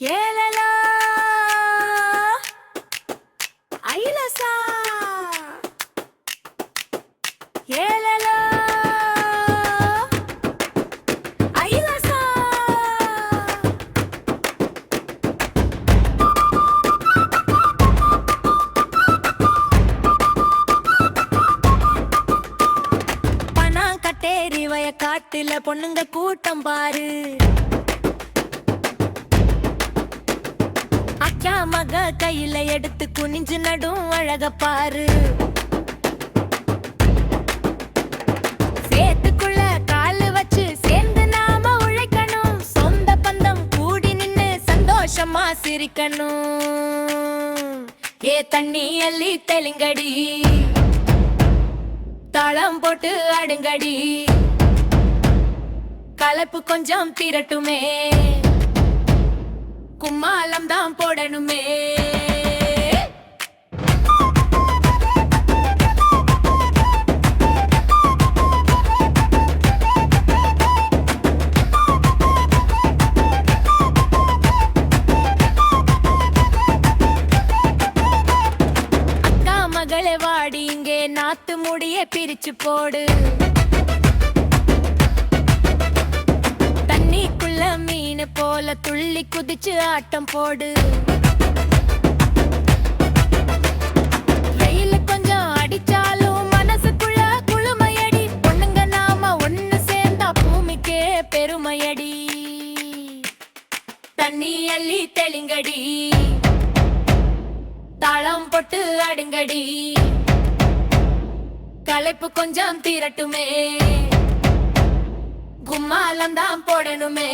ஏலலா! ஐலசா! ஏலலா! ஐலசா! பணம் கட்டேரி வய காட்டுல பொண்ணுங்க கூட்டம் பாரு. அக்கா மக கையில எடுத்து குனிஞ்சு நடும் அழக பாரு. சேத்துக்குள்ள காலு வச்சு சேர்ந்து நாம உழைக்கணும். சொந்த பந்தம் கூடி நின்னு சந்தோஷமா சிரிக்கணும். ஏ தண்ணி அள்ளி தெலுங்கடி தளம் போட்டு அடுங்கடி. கலப்பு கொஞ்சம் திரட்டுமே. கும்மாளம் தான் போடணுமே. மகளே வாடி இங்கே நாத்து முடிய பிரிச்சு போடு. போல துள்ளி குதிச்சு ஆட்டம் போடு. வெயில கொஞ்சம் அடிச்சாலும் மனசுக்குள்ள குளுமையடி. பொண்ணுங்க நாம ஒண்ணு சேர்ந்தா பூமிக்கே பெருமையடி. தண்ணி அள்ளி தெளிங்கடி. தாளம் போட்டு அடுங்கடி. களைப்பு கொஞ்சம் தீரட்டுமே. கும்மாலம் தான் போடணுமே.